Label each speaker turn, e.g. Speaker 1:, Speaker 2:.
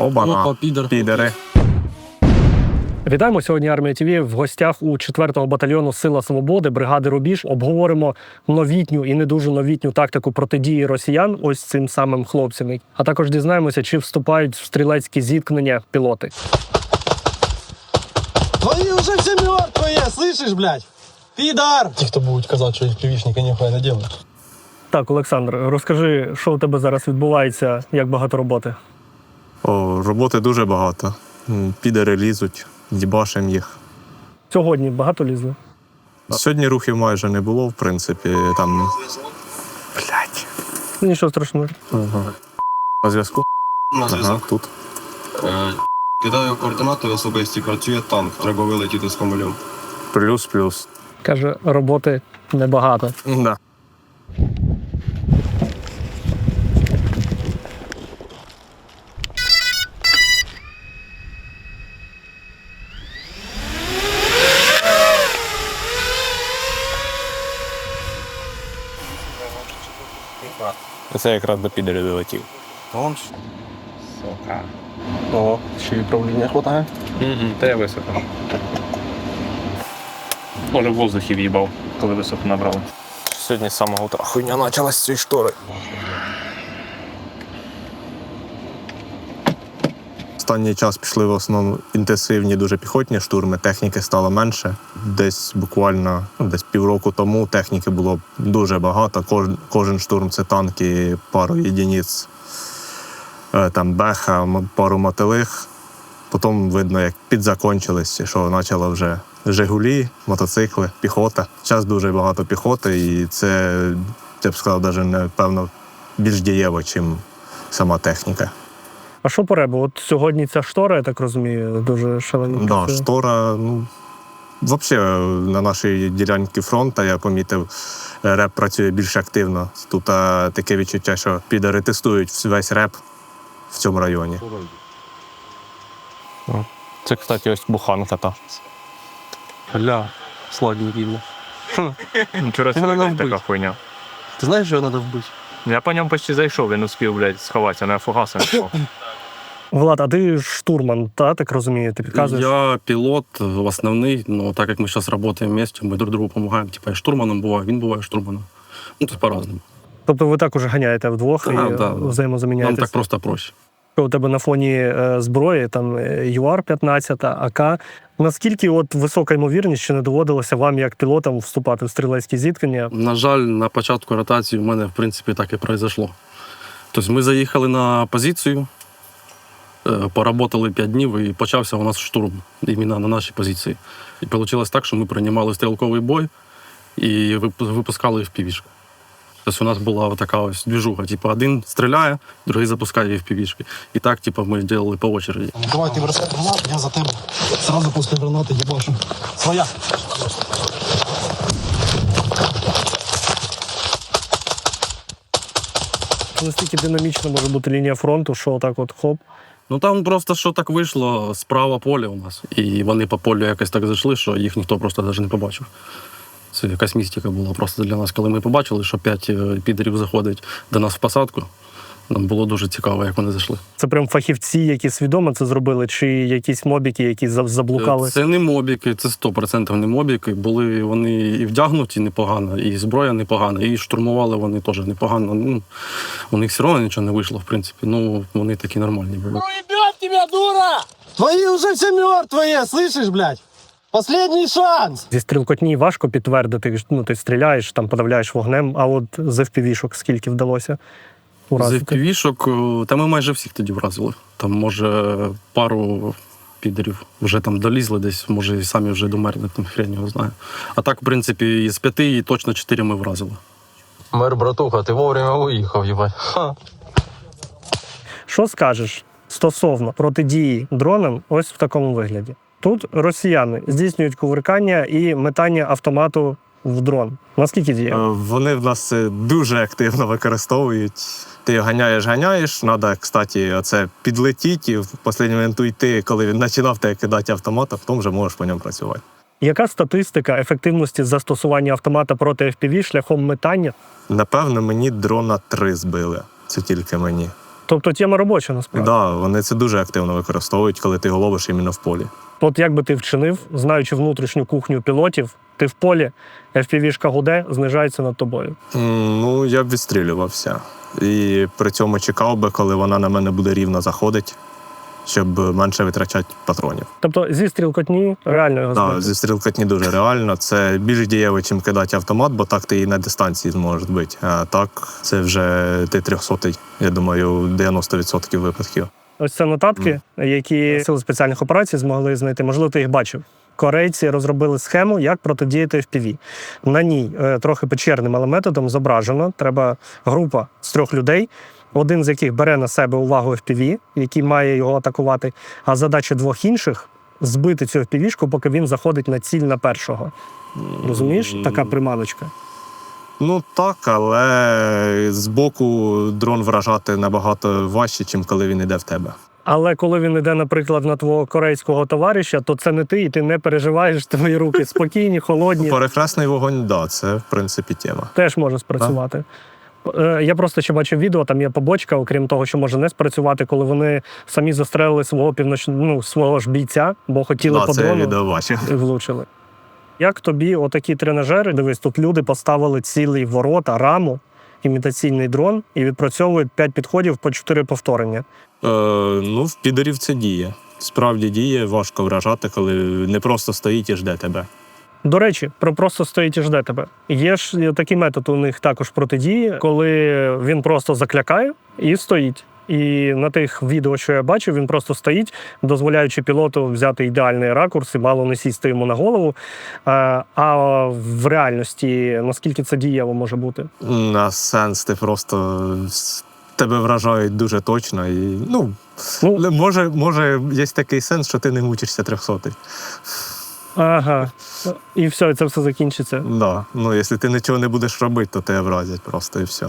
Speaker 1: Оба
Speaker 2: Опа, підер.
Speaker 1: підери.
Speaker 3: Вітаємо сьогодні. Армія ТВ в гостях у 4-го батальйону Сила Свободи бригади Рубіж. Обговоримо новітню і не дуже новітню тактику протидії росіян ось цим самим хлопцям. А також дізнаємося, чи вступають в стрілецькі зіткнення пілоти.
Speaker 2: Твои уже все мертвые, слышишь, блядь? Пидар!
Speaker 4: Ті, хто будуть казати, що їх півічники ніхуя не делають.
Speaker 3: Так, Олександр, розкажи, що у тебе зараз відбувається, як багато роботи.
Speaker 1: О, роботи дуже багато. Підери лізуть, дібашим їх.
Speaker 3: Сьогодні багато лізли.
Speaker 1: Сьогодні рухів майже не було, в принципі. Там. Блять.
Speaker 3: Ну, Нічого страшного.
Speaker 1: На зв'язку?
Speaker 5: На
Speaker 1: Ага, тут.
Speaker 5: Е, Кидаю координати особисті, працює танк, треба вилетіти з комулем.
Speaker 1: Плюс-плюс.
Speaker 3: Каже, роботи небагато.
Speaker 1: Да. Це якраз до підерів долетів.
Speaker 4: Он. Сука. О, ще й управління хватає.
Speaker 6: Та я високо. Може, в воздухі в'їбав, коли високо набрали.
Speaker 1: Сьогодні з самого утра хуйня почалась з цієї штори. Останній час пішли в основному інтенсивні, дуже піхотні штурми. Техніки стало менше. Десь буквально ну, десь півроку тому техніки було дуже багато. Кожен, кожен штурм це танки, пару єдиниць, е, там беха, пару мотилих. Потім видно, як підзакончились, що почало вже Жигулі, мотоцикли, піхота. Зараз дуже багато піхоти, і це, я б сказав, навіть напевно більш дієво, ніж сама техніка.
Speaker 3: А що по ребу? От сьогодні ця штора, я так розумію, дуже шалено.
Speaker 1: Да, штора, ну, взагалі на нашій ділянці фронту я помітив, реп працює більш активно. Тут а, таке відчуття, що підери тестують весь реп в цьому районі. Це, кстати, ось буханка та.
Speaker 4: Гля, сладенький. бля.
Speaker 6: Вчора така хуйня.
Speaker 4: Ти знаєш, що його треба вбити?
Speaker 6: Я по ньому почти зайшов, він успів, блядь, сховатися, на фугаса не.
Speaker 3: Влад, а ти штурман, та так розумію, ти підказуєш?
Speaker 2: Я пілот основний, но так як ми зараз працюємо вместе, ми друг другу допомагаємо. Типа я штурманом буваю, він буває штурманом. Ну, тут по-разному.
Speaker 3: Тобто ви також ганяєте вдвох
Speaker 2: Да,
Speaker 3: і
Speaker 2: да.
Speaker 3: да,
Speaker 2: Нам так просто проще.
Speaker 3: У тебе на фоні е, зброї, там е, ЮАР-15, АК. Наскільки от висока ймовірність, що не доводилося вам, як пілотам, вступати в стрілецькі зіткнення?
Speaker 2: На жаль, на початку ротації у мене, в принципі, так і произошло. Тобто ми заїхали на позицію, поработали 5 днів і почався у нас штурм іменно на нашій позиції. І вийшло так, що ми приймали стрілковий бой і випускали в півішку. Тобто у нас була така ось двіжуха. Типу, один стріляє, другий запускає в півішки. І так, типу, ми робили по очереді.
Speaker 4: Давай ти бросай гранату, я за тебе. Сразу після гранати їбашу. Своя.
Speaker 3: Наскільки динамічно може бути лінія фронту, що отак от хоп.
Speaker 2: Ну там просто що так вийшло, справа поля у нас. І вони по полю якось так зайшли, що їх ніхто просто навіть не побачив. Це якась містика була просто для нас. Коли ми побачили, що п'ять е, підерів заходить до нас в посадку, нам було дуже цікаво, як вони зайшли.
Speaker 3: Це прям фахівці, які свідомо це зробили, чи якісь мобіки, які заблукали.
Speaker 2: Це не мобіки, це 100% не мобіки. Були вони і вдягнуті непогано, і зброя непогана, і штурмували вони теж непогано. Ну, у них все одно нічого не вийшло, в принципі. Ну, вони такі нормальні були.
Speaker 4: Твої вже всі мертвые, слышиш, блядь? Последній шанс!
Speaker 3: Зі стрілкотні важко підтвердити, ну ти стріляєш, там подавляєш вогнем, а от з FPV-шок скільки вдалося
Speaker 2: З? FPV-шок, е, та ми майже всіх тоді вразили. Там, може, пару підерів вже там долізли десь, може, і самі вже домерли, там хрень його знає. А так, в принципі, із п'яти і точно чотири ми вразили.
Speaker 4: Мер, братуха, ти вовремя уїхав, їбать.
Speaker 3: Що скажеш стосовно протидії дронам ось в такому вигляді? Тут росіяни здійснюють кувиркання і метання автомату в дрон. Наскільки
Speaker 1: Е,
Speaker 3: діє?
Speaker 1: Вони в нас дуже активно використовують. Ти його ганяєш, ганяєш. Треба, кстати, оце підлетіти і в останній момент уйти, коли він починав тебе кидати автомат, а потім вже можеш по ньому працювати.
Speaker 3: Яка статистика ефективності застосування автомата проти FPV шляхом метання?
Speaker 1: Напевно, мені дрона три збили. Це тільки мені.
Speaker 3: Тобто тема робоча насправді.
Speaker 1: Да, вони це дуже активно використовують, коли ти його ловиш іменно в полі.
Speaker 3: От як би ти вчинив, знаючи внутрішню кухню пілотів, ти в полі, FPV-шка гуде, знижається над тобою.
Speaker 1: Ну, я б відстрілювався. І при цьому чекав би, коли вона на мене буде рівно заходить, щоб менше витрачати патронів.
Speaker 3: Тобто зі стрілкотні реально його
Speaker 1: Да,
Speaker 3: збити.
Speaker 1: зі стрілкотні дуже реально. Це більш дієво, чим кидати автомат, бо так ти і на дистанції зможеш бити. А так це вже ти 300 я думаю, 90% випадків.
Speaker 3: Ось це нотатки, які сили спеціальних операцій змогли знайти. Можливо, ти їх бачив. Корейці розробили схему, як протидіяти FPV. На ній е, трохи печерним але методом зображено. Треба група з трьох людей, один з яких бере на себе увагу FPV, який має його атакувати. А задача двох інших збити цю FPV-шку, поки він заходить на ціль на першого. Розумієш? Така приманочка.
Speaker 1: Ну так, але збоку дрон вражати набагато важче, ніж коли він йде в тебе.
Speaker 3: Але коли він йде, наприклад, на твого корейського товариша, то це не ти, і ти не переживаєш твої руки спокійні, холодні.
Speaker 1: Перехресний вогонь, да, це в принципі тема.
Speaker 3: теж може спрацювати. Е, Я просто ще бачив відео, там є побочка, окрім того, що може не спрацювати, коли вони самі застрелили свого півноч... ну, свого ж бійця, бо хотіли
Speaker 1: Да,
Speaker 3: по дрону
Speaker 1: відео бачив.
Speaker 3: і влучили. Як тобі отакі тренажери? Дивись, тут люди поставили цілий ворота, раму, імітаційний дрон і відпрацьовують 5 підходів по 4 повторення.
Speaker 1: Е, ну, в підерів це діє. Справді діє, важко вражати, коли не просто стоїть і жде тебе.
Speaker 3: До речі, про просто стоїть і жде тебе. Є ж такий метод у них також протидії, коли він просто заклякає і стоїть. І на тих відео, що я бачив, він просто стоїть, дозволяючи пілоту взяти ідеальний ракурс і мало не сісти йому на голову. А, а в реальності наскільки це дієво може бути?
Speaker 1: На сенс ти просто тебе вражають дуже точно. І, ну,
Speaker 3: Ну,
Speaker 1: може, може, є такий сенс, що ти не мучишся трьохсотий.
Speaker 3: ага. І все, це все закінчиться.
Speaker 1: Да. Ну, якщо ти нічого не будеш робити, то тебе вразять просто і все.